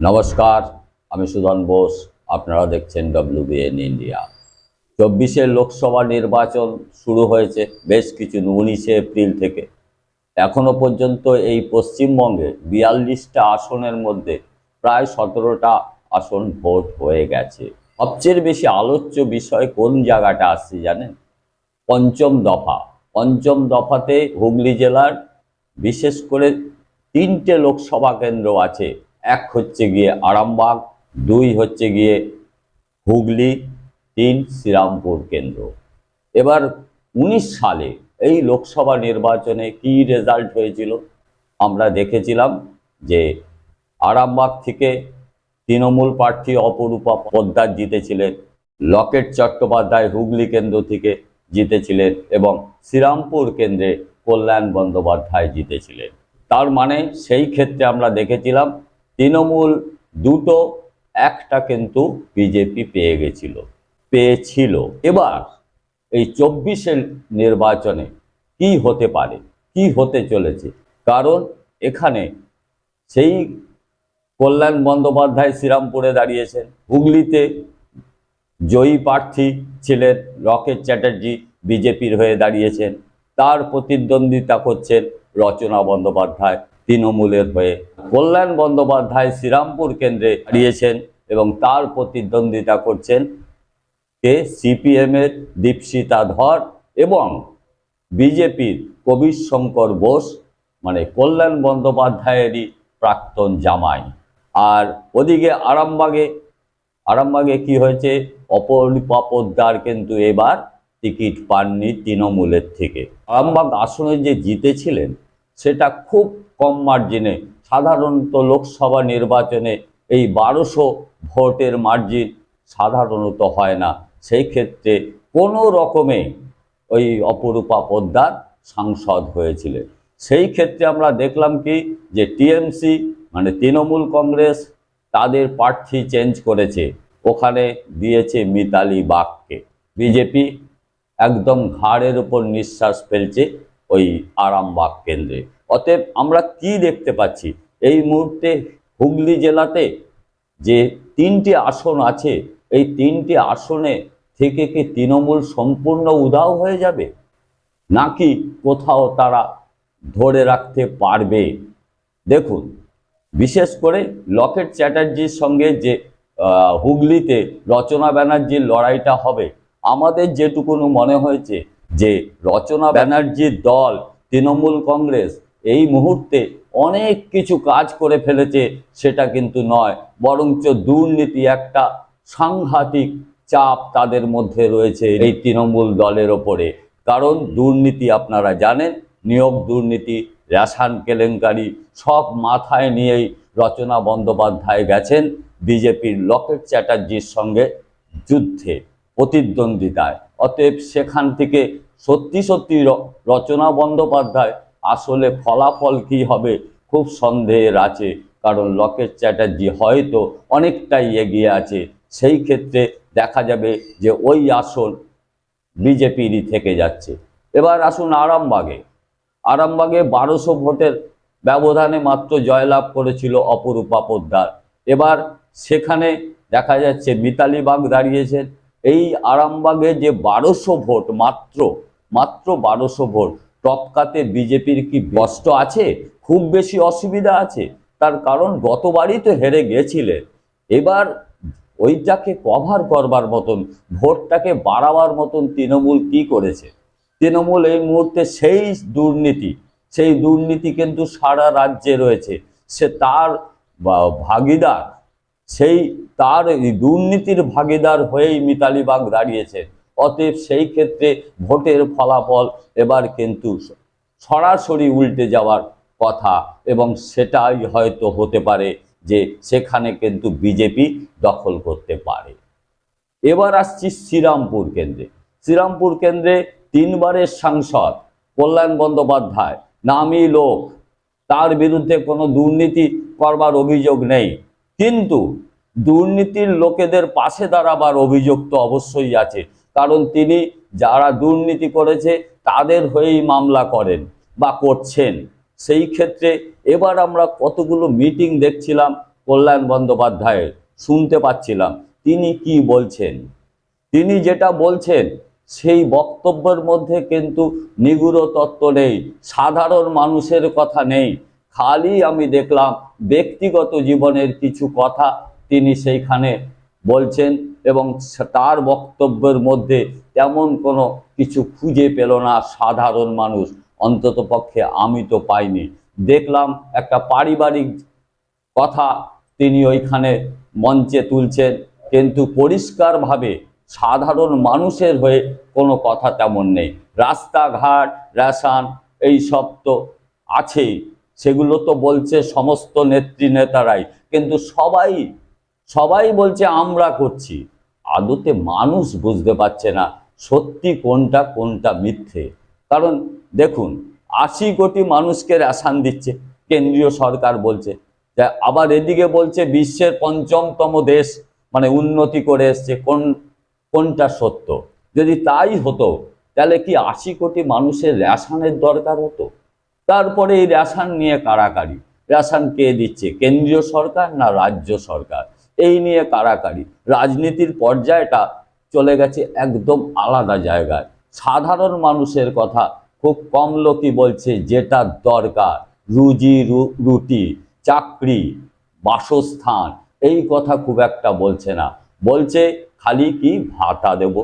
নমস্কার, আমি সুধন বোস, আপনারা দেখছেন ডব্লিউবিএন ইন্ডিয়া চব্বিশে লোকসভা নির্বাচন শুরু হয়েছে বেশ কিছু উনিশে এপ্রিল থেকে। এখনও পর্যন্ত এই পশ্চিমবঙ্গে বিয়াল্লিশটা আসনের মধ্যে প্রায় সতেরোটা আসন ভোট হয়ে গেছে। সবচেয়ে বেশি আলোচ্য বিষয় কোন জায়গাটা আসছে জানেন? পঞ্চম দফা। পঞ্চম দফাতে হুগলি জেলার বিশেষ করে তিনটে লোকসভা কেন্দ্র আছে। এক হচ্ছে গিয়ে আরামবাগ, দুই হচ্ছে গিয়ে হুগলি, তিন শ্রীরামপুর কেন্দ্র। এবার উনিশ সালে এই লোকসভা নির্বাচনে কি রেজাল্ট হয়েছিল? আমরা দেখেছিলাম যে আরামবাগ থেকে তৃণমূল প্রার্থী অপরূপা পোদ্দার জিতেছিলেন, লকেট চট্টোপাধ্যায় হুগলি কেন্দ্র থেকে জিতেছিলেন এবং শ্রীরামপুর কেন্দ্রে কল্যাণ বন্দ্যোপাধ্যায় জিতেছিলেন। তার মানে সেই ক্ষেত্রে আমরা দেখেছিলাম তৃণমূল দুটো, একটা কিন্তু বিজেপি পেয়ে গেছিল, পেয়েছিল। এবার এই চব্বিশের নির্বাচনে কি হতে পারে, কি হতে চলেছে? কারণ এখানে সেই কল্যাণ বন্দ্যোপাধ্যায় শ্রীরামপুরে দাঁড়িয়েছেন, হুগলিতে জয়ী প্রার্থী ছিলেন রকেট চ্যাটার্জি, বিজেপির হয়ে দাঁড়িয়েছেন, তার প্রতিদ্বন্দ্বিতা করছেন রচনা বন্দ্যোপাধ্যায়। তৃণমূলের হয়ে। কল্যাণ বন্দ্যোপাধ্যায় শ্রীরামপুর কেন্দ্রে দাঁড়িয়েছেন এবং তার প্রতিদ্বন্দ্বিতা করছেন কে? সিপিএমের দীপশিতা ধর এবং বিজেপির কবির শঙ্কর বোস মানে কল্যাণ বন্দ্যোপাধ্যায়েরই প্রাক্তন জামাই। আর ওদিকে আরামবাগে আরামবাগে কি হয়েছে? অপরূপা পোদ্দার কিন্তু এবার টিকিট পাননি তৃণমূলের থেকে। আরামবাগ আসনে যে জিতেছিলেন সেটা খুব কম মার্জিনে সাধারণত লোকসভা নির্বাচনে এই বারোশো ভোটের মার্জিন সাধারণত হয় না। সেই ক্ষেত্রে কোনো রকমে ওই অপরূপা পোদ্দার সাংসদ হয়েছিলেন। সেই ক্ষেত্রে আমরা দেখলাম কি যে টিএমসি মানে তৃণমূল কংগ্রেস তাদের প্রার্থী চেঞ্জ করেছে। ওখানে দিয়েছে মিতালি বাগকে। বিজেপি একদম ঘাড়ের উপর নিঃশ্বাস ফেলছে। ওই আরামবাগ কেন্দ্রে। অতএব আমরা কি দেখতে পাচ্ছি? এই মুহূর্তে হুগলি জেলাতে যে তিনটি আসন আছে, এই তিনটি আসনে থেকে কি তৃণমূল সম্পূর্ণ উধাও হয়ে যাবে? নাকি কোথাও তারা ধরে রাখতে পারবে? দেখুন, বিশেষ করে লকেট চ্যাটার্জির সঙ্গে যে হুগলিতে রচনা ব্যানার্জির লড়াইটা হবে, আমাদের যেটুকুনো মনে হয়েছে যে রচনা ব্যানার্জির দল, তৃণমূল কংগ্রেস, এই মুহূর্তে অনেক কিছু কাজ করে ফেলেছে সেটা কিন্তু নয়, বরঞ্চ দুর্নীতি একটা সাংঘাতিক চাপ তাদের মধ্যে রয়েছে এই তৃণমূল দলের ওপরে। কারণ দুর্নীতি আপনারা জানেন, নিয়োগ দুর্নীতি, রেশন কেলেঙ্কারি সব মাথায় নিয়েই রচনা বন্দ্যোপাধ্যায় গেছেন বিজেপির লকেট চ্যাটার্জির সঙ্গে যুদ্ধে প্রতিদ্বন্দ্বিতায়। অতএব সেখান থেকে সত্যি সত্যি রচনা বন্দ্যোপাধ্যায়, আসলে ফলাফল কি হবে? খুব সন্দেহের আছে, কারণ লকেট চ্যাটার্জি হয়তো অনেকটাই এগিয়ে আছে। সেই ক্ষেত্রে দেখা যাবে যে ওই আসন বিজেপিরই থেকে যাচ্ছে। এবার আসুন আরামবাগে। আরামবাগে বারোশো ভোটের ব্যবধানে মাত্র জয়লাভ করেছিল অপরূপা পোদ্দার। এবার সেখানে দেখা যাচ্ছে মিতালি বাগ দাঁড়িয়েছেন। এই আরামবাগে যে বারোশো ভোট মাত্র মাত্র বারোশো ভোট, টপকাতে বিজেপির কি কষ্ট আছে? খুব বেশি অসুবিধা আছে। তার কারণ গতবারই তো হেরে গেছিলেন এবার ওইটাকে কভার করবার মতন, ভোটটাকে বাড়াবার মতন তৃণমূল কি করেছে? তৃণমূল এই মুহূর্তে সেই দুর্নীতি সেই দুর্নীতি কিন্তু সারা রাজ্যে রয়েছে। সে তার ভাগিদার সেই তার দুর্নীতির ভাগিদার হয়েই মিতালি বাগ দাঁড়িয়েছে। অতএব সেই ক্ষেত্রে ভোটের ফলাফল এবার কিন্তু সরাসরি উল্টে যাওয়ার কথা এবং সেটাই হয়তো হতে পারে যে সেখানে কিন্তু বিজেপি দখল করতে পারে। এবার আসছি শ্রীরামপুর কেন্দ্রে। শ্রীরামপুর কেন্দ্রে তিনবারের সাংসদ কল্যাণ বন্দ্যোপাধ্যায়, নামী লোক। তার বিরুদ্ধে কোনো দুর্নীতি করবার অভিযোগ নেই। কিন্তু দুর্নীতির লোকেদের পাশে দাঁড়াবার অভিযোগ তো অবশ্যই আছে। কারণ তিনি যারা দুর্নীতি করেছে, তাদের হয়েই মামলা করেন বা করছেন। সেই ক্ষেত্রে এবার আমরা কতগুলো মিটিং দেখছিলাম কল্যাণ বন্দ্যোপাধ্যায়ের শুনতে পাচ্ছিলাম। তিনি কি বলছেন? তিনি যেটা বলছেন, সেই বক্তব্যের মধ্যে কিন্তু নিগুড় তত্ত্ব নেই, সাধারণ মানুষের কথা নেই। খালি আমি দেখলাম ব্যক্তিগত জীবনের কিছু কথা তিনি সেইখানে বলছেন এবং তার বক্তব্যের মধ্যে তেমন কোনো কিছু খুঁজে পেল না সাধারণ মানুষ। অন্তত পক্ষে আমি তো পাইনি। দেখলাম একটা পারিবারিক কথা তিনি ওইখানে মঞ্চে তুলছেন, কিন্তু পরিষ্কারভাবে সাধারণ মানুষের হয়ে কোনো কথা তেমন নেই। রাস্তাঘাট, রেশন এই সব তো আছেই। সেগুলো তো বলছে সমস্ত নেত্রী নেতারাই। কিন্তু সবাই সবাই বলছে আমরা করছি। আদতে মানুষ বুঝতে পারছে না সত্যি কোনটা কোনটা মিথ্যে। কারণ দেখুন, আশি কোটি মানুষকে রেশন দিচ্ছে, কেন্দ্রীয় সরকার বলছে। আবার এদিকে বলছে বিশ্বের পঞ্চমতম দেশ মানে উন্নতি করে এসছে, কোন, কোনটা সত্য? যদি তাই হতো, তাহলে কি আশি কোটি মানুষের রেশানের দরকার হতো? তারপরে এই রেশন নিয়ে কারাকারি। রেশন কে দিচ্ছে, কেন্দ্রীয় সরকার না রাজ্য সরকার? এই নিয়ে কারাকারি। রাজনীতির পর্যায়টা চলে গেছে একদম আলাদা জায়গায়। সাধারণ মানুষের কথা খুব কম লোকই বলছে যেটা দরকার। রুজি রুটি, চাকরি, বাসস্থান, এই কথা খুব একটা বলছে না। বলছে, খালি কি ভাতা দেব?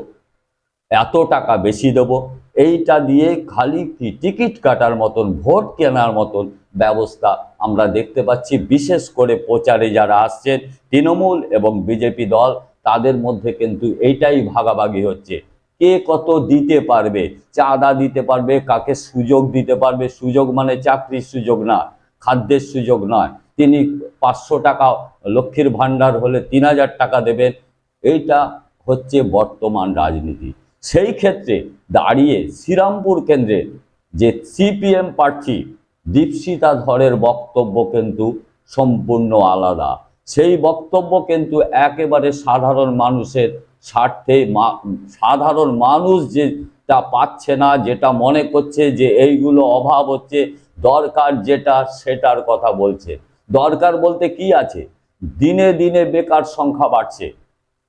এত টাকা বেশি দেব? এইটা দিয়ে খালি কি টিকিট কাটার মতন, ভোট কেনার মতন ব্যবস্থা আমরা দেখতে পাচ্ছি। বিশেষ করে প্রচারে যারা আসছেন, তৃণমূল এবং বিজেপি দল, তাদের মধ্যে কিন্তু এইটাই ভাগাভাগি হচ্ছে। কে কত দিতে পারবে, চাঁদা দিতে পারবে, কাকে সুযোগ দিতে পারবে, সুযোগ মানে চাকরির সুযোগ না, খাদ্যের সুযোগ নয়। তিনি পাঁচশো টাকা লক্ষ্মীর ভাণ্ডার হলে তিন হাজার টাকা দেবেন, এইটা হচ্ছে বর্তমান রাজনীতি। সেই ক্ষেত্রে দাঁড়িয়ে শ্রীরামপুর কেন্দ্রে যে সিপিএম প্রার্থী দীপশিতা ধরের বক্তব্য কিন্তু সম্পূর্ণ আলাদা। সেই বক্তব্য কিন্তু একেবারে সাধারণ মানুষের স্বার্থে সাধারণ মানুষ যেটা পাচ্ছে না, যেটা মনে করছে যে এইগুলো অভাব হচ্ছে, দরকার যেটা সেটার কথা বলছে। দরকার বলতে কি আছে? দিনে দিনে বেকার সংখ্যা বাড়ছে।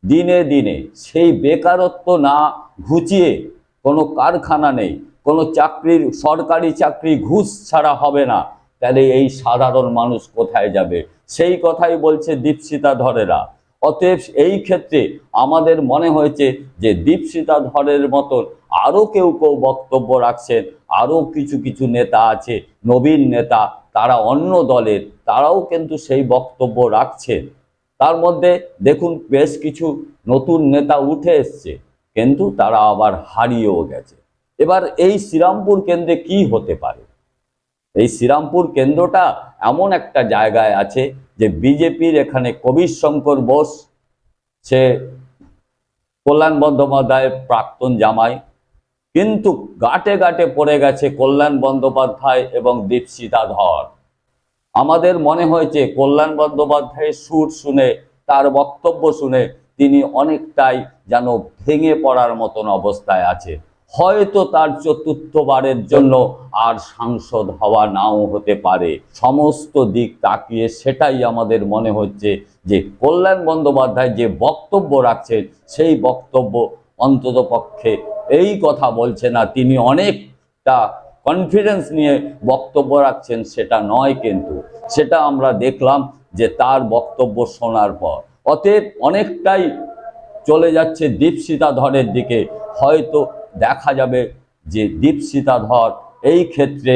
দিনে দিনে সেই বেকারত্ব না ঘুচিয়ে কোনো কারখানা নেই, কোনো চাকরির, সরকারি চাকরি ঘুষ ছাড়া হবে না। তাহলে এই সাধারণ মানুষ কোথায় যাবে? সেই কথাই বলছে দীপশিতা ধরেরা অতএব এই ক্ষেত্রে আমাদের মনে হয়েছে যে দীপশিতা ধরের মতন আরও কেউ কেউ বক্তব্য রাখছেন, আরও কিছু কিছু নেতা আছে, নবীন নেতা, তারা অন্য দলের, তারাও কিন্তু সেই বক্তব্য রাখছেন। তার মধ্যে দেখুন, বেশ কিছু নতুন নেতা উঠে এসছে। কিন্তু তারা আবার হারিয়েও গেছে। এবার এই শ্রীরামপুর কেন্দ্রে কি হতে পারে? এই শ্রীরামপুর কেন্দ্রটা এমন একটা জায়গায় আছে যে বিজেপির এখানে কবির শঙ্কর বোস, সে কল্যাণ বন্দ্যোপাধ্যায়ের প্রাক্তন জামাই, কিন্তু গাটে গাটে পড়ে গেছে কল্যাণ বন্দ্যোপাধ্যায় এবং দীপশিতা ধর। আমাদের মনে হয়েছে কল্যাণ বন্দ্যোপাধ্যায়ের সুর শুনে, তার বক্তব্য শুনে তিনি অনেকটাই যেন ভেঙে পড়ার মতন অবস্থায় আছে। হয়তো তার চতুর্থবারের জন্য আর সাংসদ হওয়া নাও হতে পারে। সমস্ত দিক তাকিয়ে সেটাই আমাদের মনে হচ্ছে যে কল্যাণ বন্দ্যোপাধ্যায় যে বক্তব্য রাখছেন, সেই বক্তব্য অন্তত পক্ষে এই কথা বলছে না। তিনি অনেকটা কনফিডেন্স নিয়ে বক্তব্য রাখছেন, সেটা নয় কিন্তু। সেটা আমরা দেখলাম যে তার বক্তব্য শোনার পর। অতএব অনেকটাই চলে যাচ্ছে দীপশিতা ধরের দিকে। হয়তো দেখা যাবে যে দীপশিতা ধর এই ক্ষেত্রে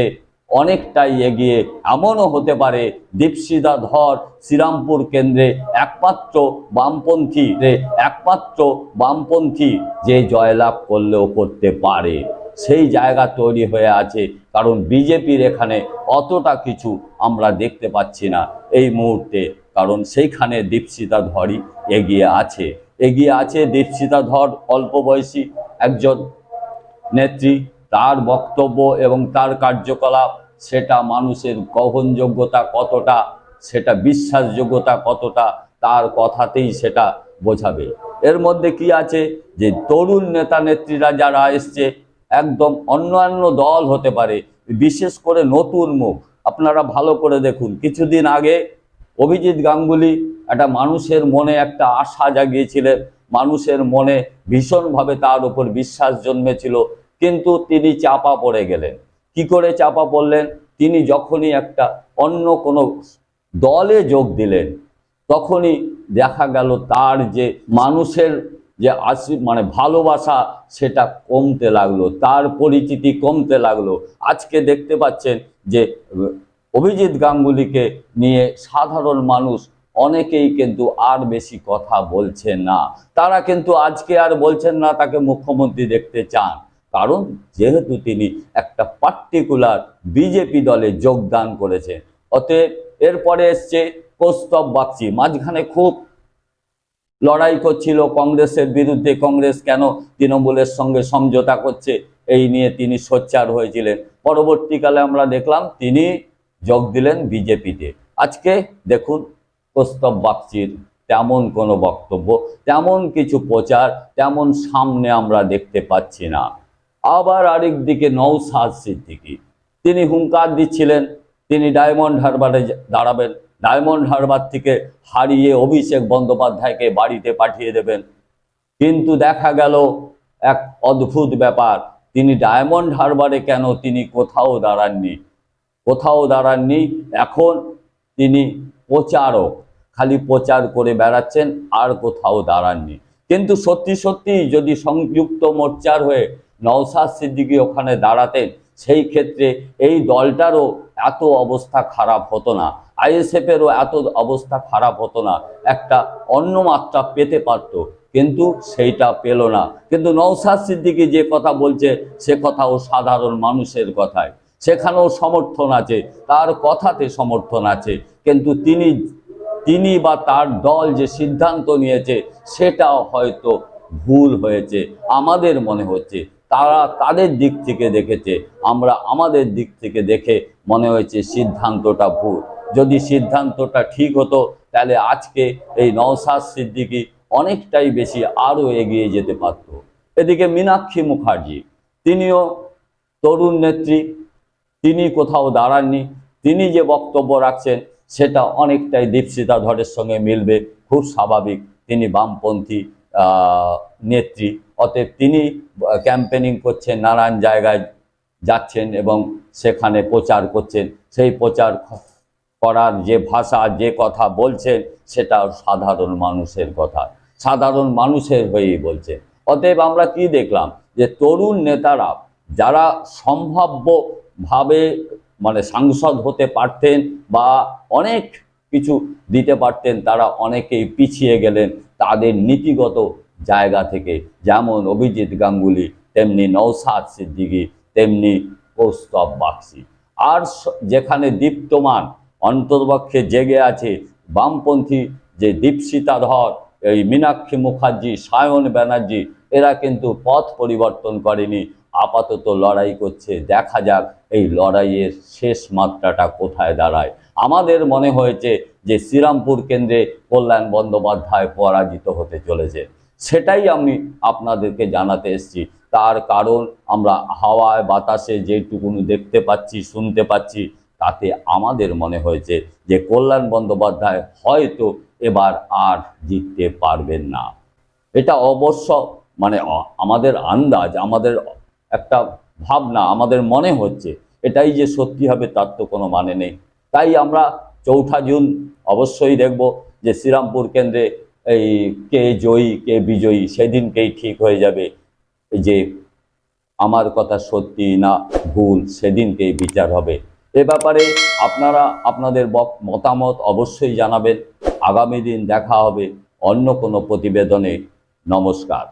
অনেকটাই এগিয়ে, এমনও হতে পারে দীপশিতা ধর শ্রীরামপুর কেন্দ্রে একমাত্র বামপন্থী যে একমাত্র বামপন্থী যে জয়লাভ করলেও করতে পারে। সেই জায়গা তৈরি হয়ে আছে, কারণ বিজেপির এখানে অতটা কিছু আমরা দেখতে পাচ্ছি না এই মুহূর্তে। কারণ সেইখানে দীপশিতা ধরই এগিয়ে আছে। এগিয়ে আছে দীপশিতা ধর, অল্প বয়সী একজন নেত্রী। তার বক্তব্য এবং তার কার্যকলাপ, সেটা মানুষের গ্রহণযোগ্যতা কতটা, সেটা বিশ্বাসযোগ্যতা কতটা, তার কথাতেই সেটা বোঝাবে। এর মধ্যে কি আছে? যে তরুণ নেতা নেত্রীরা যারা এসছে, একদম অন্যান্য দল হতে পারে, বিশেষ করে নতুন মুখ। আপনারা ভালো করে দেখুন, কিছুদিন আগে অভিজিৎ গাঙ্গুলি একটা মানুষের মনে একটা আশা জাগিয়েছিলেন, মানুষের মনে ভীষণভাবে তার উপর বিশ্বাস জন্মেছিল, কিন্তু তিনি চাপা পড়ে গেলেন। কি করে চাপা পড়লেন? তিনি যখনই একটা অন্য কোনো দলে যোগ দিলেন, তখনই দেখা গেল তার যে মানুষের যে আশি মানে ভালোবাসা সেটা কমতে লাগল, তার পরিচিতি কমতে লাগল। আজকে দেখতে পাচ্ছেন যে অভিজিৎ গাঙ্গুলিকে নিয়ে সাধারণ মানুষ অনেকেই কিন্তু আর বেশি কথা বলছে না। তারা কিন্তু আজকে আর বলছেন না, তাকে মুখ্যমন্ত্রী দেখতে চান। কারণ যেহেতু তিনি একটা পার্টিকুলার বিজেপি দলে যোগদান করেছেন, অতএব এরপরে এসছে কৌস্তব বাগচি। মাঝখানে খুব লড়াই করছিল কংগ্রেসের বিরুদ্ধে। কংগ্রেস কেন তৃণমূলের সঙ্গে সমঝোতা করছে, এই নিয়ে তিনি সোচ্চার হয়েছিলেন। পরবর্তীকালে আমরা দেখলাম তিনি যোগ দিলেন বিজেপিতে আজকে দেখুন কৌস্তব বাগচির, তেমন কোনো বক্তব্য, তেমন কিছু প্রচার, তেমন সামনে আমরা দেখতে পাচ্ছি না। আবার আরেক দিকে নৌসাদ সিদ্দিকি, তিনি হুঙ্কার দিচ্ছিলেন, তিনি ডায়মন্ড হারবারে দাঁড়াবেন, ডায়মন্ড হারবার থেকে হারিয়ে অভিষেক বন্দ্যোপাধ্যায়কে বাড়িতে পাঠিয়ে দেবেন। কিন্তু দেখা গেল এক অদ্ভুত ব্যাপার, তিনি ডায়মন্ড হারবারে কেন তিনি কোথাও দাঁড়াননি? কোথাও দাঁড়াননি। এখন তিনি প্রচারক, খালি প্রচার করে বেড়াচ্ছেন, আর কোথাও দাঁড়াননি। কিন্তু সত্যি সত্যি যদি সংযুক্ত মোর্চার হয়ে নওসাদ সিদ্দিকী ওখানে দাঁড়াতেন, সেই ক্ষেত্রে এই দলটারও এত অবস্থা খারাপ হতো না। আইএসএফেরও এত অবস্থা খারাপ হতো না। একটা অন্য মাত্রা পেতে পারত, কিন্তু সেইটা পেল না। কিন্তু নওসাদ সিদ্দিকি যে কথা বলছে, সে কথাও সাধারণ মানুষের কথায়। সেখানেও সমর্থন আছে, তার কথাতে সমর্থন আছে, কিন্তু তিনি তিনি বা তার দল যে সিদ্ধান্ত নিয়েছে, সেটাও হয়তো ভুল হয়েছে, আমাদের মনে হচ্ছে। তারা তাদের দিক থেকে দেখেছে, আমরা আমাদের দিক থেকে দেখে মনে হয়েছে সিদ্ধান্তটা ভুল। যদি সিদ্ধান্তটা ঠিক হতো, তাহলে আজকে এই নওসাদ সিদ্দিকী অনেকটাই বেশি আরও এগিয়ে যেতে পারত। এদিকে মীনাক্ষী মুখার্জি, তিনিও তরুণ নেত্রী তিনি কোথাও দাঁড়াননি, তিনি যে বক্তব্য রাখছেন, সেটা অনেকটাই দীপশিতা ধরের সঙ্গে মিলবে। খুব স্বাভাবিক, তিনি বামপন্থী নেত্রী, অতএব তিনি ক্যাম্পেনিং করছেন, নানান জায়গায় যাচ্ছেন এবং সেখানে প্রচার করছেন। সেই প্রচার করার যে ভাষা, যে কথা বলছেন, সেটা সাধারণ মানুষের কথা। সাধারণ মানুষের হয়েই বলছে। অতএব আমরা কি দেখলাম? যে তরুণ নেতারা, যারা সম্ভাব্যভাবে মানে সাংসদ হতে পারতেন বা অনেক কিছু দিতে পারতেন, তারা অনেকেই পিছিয়ে গেলেন তাদের নীতিগত জায়গা থেকে। যেমন অভিজিৎ গাঙ্গুলি, তেমনি নৌসাদ সিদ্দিকী, তেমনি কৌস্তব বাগচি। আর যেখানে দীপ্তমান অন্তর্পক্ষে জেগে আছে বামপন্থী যে দীপশিতা ধর, এই মীনাক্ষী মুখার্জি, সায়ন ব্যানার্জি, এরা কিন্তু পথ পরিবর্তন করেনি। আপাতত লড়াই করছে। দেখা যাক এই লড়াইয়ের শেষ মাত্রাটা কোথায় দাঁড়ায়। আমাদের মনে হয়েছে যে শ্রীরামপুর কেন্দ্রে কল্যাণ বন্দ্যোপাধ্যায় পরাজিত হতে চলেছে। সেটাই আমি আপনাদেরকে জানাতে এসেছি। তার কারণ আমরা হাওয়ায় বাতাসে যেটুকুনি দেখতে পাচ্ছি, শুনতে পাচ্ছি, তাতে আমাদের মনে হয়েছে যে কল্যাণ বন্দ্যোপাধ্যায় হয়তো এবার আর জিততে পারবেন না। এটা অবশ্য মানে আমাদের আন্দাজ, আমাদের একটা ভাবনা আমাদের মনে হচ্ছে, এটাই যে সত্যি হবে তার তো কোনো মানে নেই। তাই আমরা চৌঠা জুন অবশ্যই দেখব যে শ্রীরামপুর কেন্দ্রে এই কে জয়ী, কে বিজয়ী, সেদিনকেই ঠিক হয়ে যাবে যে আমার কথা সত্যি না ভুল, সেদিনকেই বিচার হবে। এ ব্যাপারে আপনারা, আপনাদের মতামত অবশ্যই জানাবেন। আগামী দিন দেখা হবে অন্য কোনো প্রতিবেদনে। নমস্কার।